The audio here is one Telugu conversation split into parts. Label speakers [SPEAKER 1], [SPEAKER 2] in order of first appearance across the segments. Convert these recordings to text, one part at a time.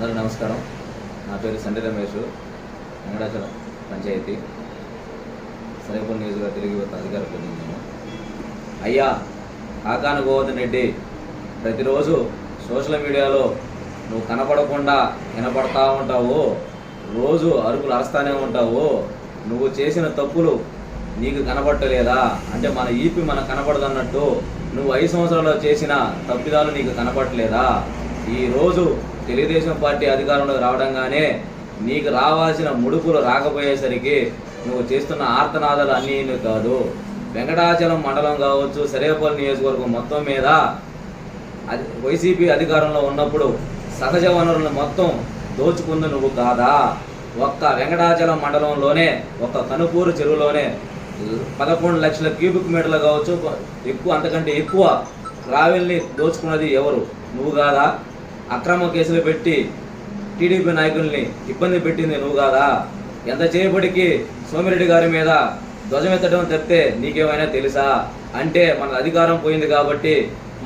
[SPEAKER 1] అందరూ నమస్కారం. నా పేరు సండి రమేష్ వెంకటాచలం పంచాయతీ. సరేపూర్ నియోజకవర్గ తిరిగి యువత అధికార ప్రతినిధి అయ్యా కాకాను గోవర్ధన్ రెడ్డి ప్రతిరోజు సోషల్ మీడియాలో నువ్వు కనపడకుండా వినపడతా ఉంటావు రోజు అరుపులు అరుస్తానే ఉంటావు నువ్వు చేసిన తప్పులు నీకు కనపడలేదా? అంటే మన ఈపి మనకు కనపడదన్నట్టు నువ్వు ఐదు సంవత్సరాల్లో చేసిన తప్పిదాలు నీకు కనపడలేదా? ఈ రోజు తెలుగుదేశం పార్టీ అధికారంలోకి రావడంగానే నీకు రావాల్సిన ముడుపులు రాకపోయేసరికి నువ్వు చేస్తున్న ఆర్తనాదాలు అన్నీ కాదు. వెంకటాచలం మండలం కావచ్చు సరేపల్లి నియోజకవర్గం మొత్తం మీద అది వైసీపీ అధికారంలో ఉన్నప్పుడు సహజ వనరులను మొత్తం దోచుకుంది నువ్వు కాదా? ఒక్క వెంకటాచలం మండలంలోనే ఒక్క కనుపూరు చెరువులోనే పదకొండు లక్షల క్యూబిక్ మీటర్లు కావచ్చు ఎక్కువ అంతకంటే ఎక్కువ గ్రావెల్ని దోచుకున్నది ఎవరు? నువ్వు కాదా? అక్రమ కేసులు పెట్టి టీడీపీ నాయకుల్ని ఇబ్బంది పెట్టింది నువ్వు కాదా? ఎంత చేయబడికి సోమిరెడ్డి గారి మీద ధ్వజమెత్తడం తప్పితే నీకేమైనా తెలుసా? అంటే మన అధికారం పోయింది కాబట్టి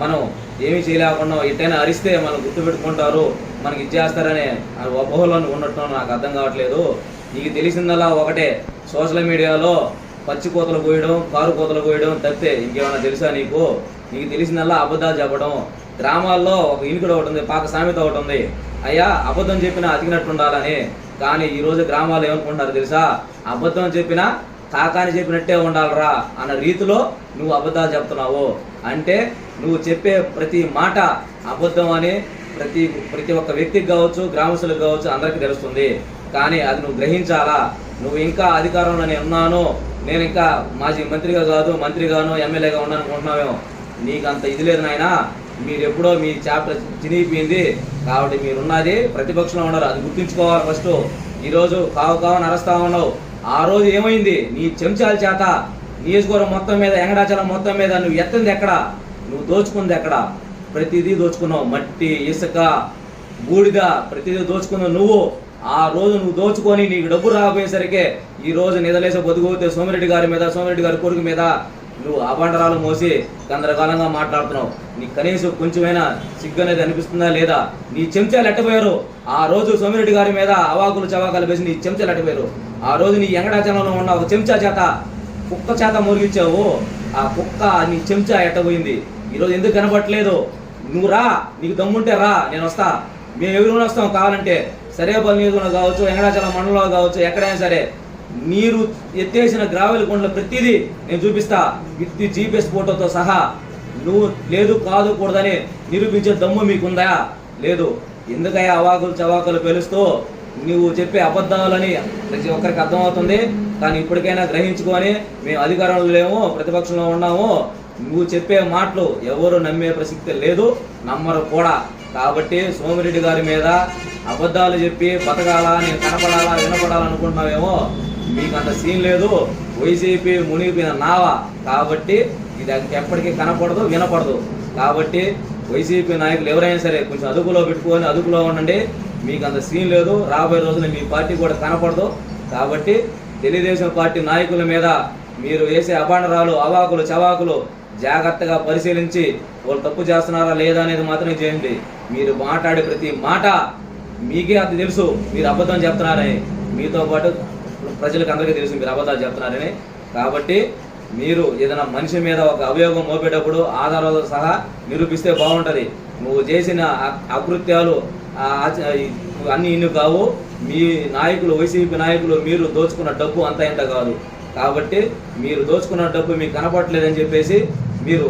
[SPEAKER 1] మనం ఏమీ చేయలేకుండా ఎట్టైనా అరిస్తే మనం గుర్తుపెట్టుకుంటారు మనకి ఇచ్చేస్తారనే అపోహలో ఉన్నట్టు నాకు అర్థం కావట్లేదు. నీకు తెలిసిందల్లా ఒకటే సోషల్ మీడియాలో పచ్చి కోతలు కోయడం కారు కోతలు కోయడం తప్పితే ఇంకేమైనా తెలుసా నీకు? నీకు తెలిసిందల్లా అబద్ధాలు చెప్పడం గ్రామాల్లో ఒక ఇనుకుడు ఒకటి ఉంది పాక సామెత ఒకటి ఉంది. అయ్యా అబద్ధం చెప్పినా అతికినట్టు ఉండాలని కానీ ఈరోజు గ్రామాలు ఏమనుకుంటున్నారు తెలుసా? అబద్ధం చెప్పినా కాకాని చెప్పినట్టే ఉండాలరా అన్న రీతిలో నువ్వు అబద్ధాలు చెప్తున్నావు. అంటే నువ్వు చెప్పే ప్రతి మాట అబద్ధం అని ప్రతి ప్రతి ఒక్క వ్యక్తికి కావచ్చు గ్రామస్తులకు కావచ్చు అందరికీ తెలుస్తుంది. కానీ అది నువ్వు గ్రహించాలా? నువ్వు ఇంకా అధికారంలో నేను ఉన్నాను. నేను ఇంకా మాజీ మంత్రిగా కాదు మంత్రిగాను ఎమ్మెల్యేగా ఉన్నాను అనుకుంటున్నావేమో. నీకు అంత ఇది లేదు నాయనా. మీరు ఎప్పుడో మీ చాప్టర్ చినిగిపోయింది. కాబట్టి మీరున్నది ప్రతిపక్షంలో ఉన్నారు అది గుర్తుంచుకోవాలి ఫస్ట్. ఈరోజు కావు కావు నరస్తా ఉన్నావు. ఆ రోజు ఏమైంది? నీ చెంచాల చేత నియోజకవర్గం మొత్తం మీద ఎంగడాచలం మొత్తం మీద నువ్వు ఎత్తంది ఎక్కడ? నువ్వు దోచుకుంది ఎక్కడ? ప్రతిదీ దోచుకున్నావు. మట్టి ఇసుక బూడిద ప్రతిదీ దోచుకున్నావు నువ్వు. ఆ రోజు నువ్వు దోచుకొని నీకు డబ్బు రాకపోయేసరికి ఈ రోజు నిదలేసే బతుకుతే సోమిరెడ్డి గారి మీద సోమిరెడ్డి గారి కొడుకు మీద నువ్వు అభండరాలు మోసి గందరగోళంగా మాట్లాడుతున్నావు. నీ కనీసం కొంచెమైనా సిగ్గు అనేది అనిపిస్తుందా లేదా? నీ చెంచాలు ఎట్టపోయారు ఆ రోజు సోమిరెడ్డి గారి మీద అవాకులు చవాకాలు వేసి నీ చెంచాలు ఎట్టపోయారు ఆ రోజు నీ ఎంగడాచలంలో ఉన్న ఒక చెంచా చేత కుక్క చేత మురిగించావు ఆ కుక్క నీ చెంచా ఎట్టబోయింది. ఈరోజు ఎందుకు కనపట్లేదు నువ్వు రా నీకు దమ్ముంటే రా నేను వస్తా. మేము ఎవరు వస్తాం కావాలంటే సరేపల్లి నియోజకవర్గంలో కావచ్చు ఎంగడాచలం మండలంలో కావచ్చు ఎక్కడైనా సరే. మీరు ఎత్తేసిన గ్రావెల్ కొండల ప్రతిదీ నేను చూపిస్తా. విత్ జీపీఎస్ ఫోటోతో సహా. నువ్వు లేదు కాదు కూడదని నిరూపించే దమ్ము మీకుందా? లేదు. ఎందుకయ్యా అవాకులు చవాకులు పెలుస్తూ నువ్వు చెప్పే అబద్ధాలని ప్రతి ఒక్కరికి అర్థమవుతుంది. కానీ ఇప్పటికైనా గ్రహించుకొని మేము అధికారంలో లేము ప్రతిపక్షంలో ఉన్నాము. నువ్వు చెప్పే మాటలు ఎవరు నమ్మే ప్రసక్తి లేదు నమ్మరు కూడా. కాబట్టి సోమిరెడ్డి గారి మీద అబద్ధాలు చెప్పి బతకాలా నేను కనపడాలా వినపడాలనుకుంటున్నావేమో మీకు అంత సీన్ లేదు. వైసీపీ మునిగిపోయిన నావ. కాబట్టి ఇది ఎప్పటికీ కనపడదు వినపడదు. కాబట్టి వైసీపీ నాయకులు ఎవరైనా సరే కొంచెం అదుపులో పెట్టుకొని అదుపులో ఉండండి. మీకు అంత సీన్ లేదు. రాబోయే రోజున మీ పార్టీ కూడా కనపడదు. కాబట్టి తెలుగుదేశం పార్టీ నాయకుల మీద మీరు వేసే అభాండరాలు అవాకులు చవాకులు జాగ్రత్తగా పరిశీలించి వాళ్ళు తప్పు చేస్తున్నారా లేదా అనేది మాత్రమే చేయండి. మీరు మాట్లాడే ప్రతి మాట మీకే అది తెలుసు. మీరు అబద్ధం చెప్తున్నారని మీతో పాటు ప్రజలకు అందరికీ తెలుసు మీరు అబద్ధాలు చెప్తున్నారని. కాబట్టి మీరు ఏదైనా మనిషి మీద ఒక అభియోగం మోపేటప్పుడు ఆధారాలతో సహా నిరూపిస్తే బాగుంటుంది. నువ్వు చేసిన అకృత్యాలు అన్ని ఇన్ని కావు. మీ నాయకులు వైసీపీ నాయకులు మీరు దోచుకున్న డబ్బు అంత ఇంత కాదు. కాబట్టి మీరు దోచుకున్న డబ్బు మీకు కనపడలేదని చెప్పేసి మీరు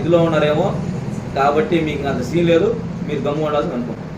[SPEAKER 1] ఇదిలో ఉన్నారేమో. కాబట్టి మీకు అంత సీన్ లేదు. మీరు గమ్ము ఉండాల్సి అనుకుంటున్నాను.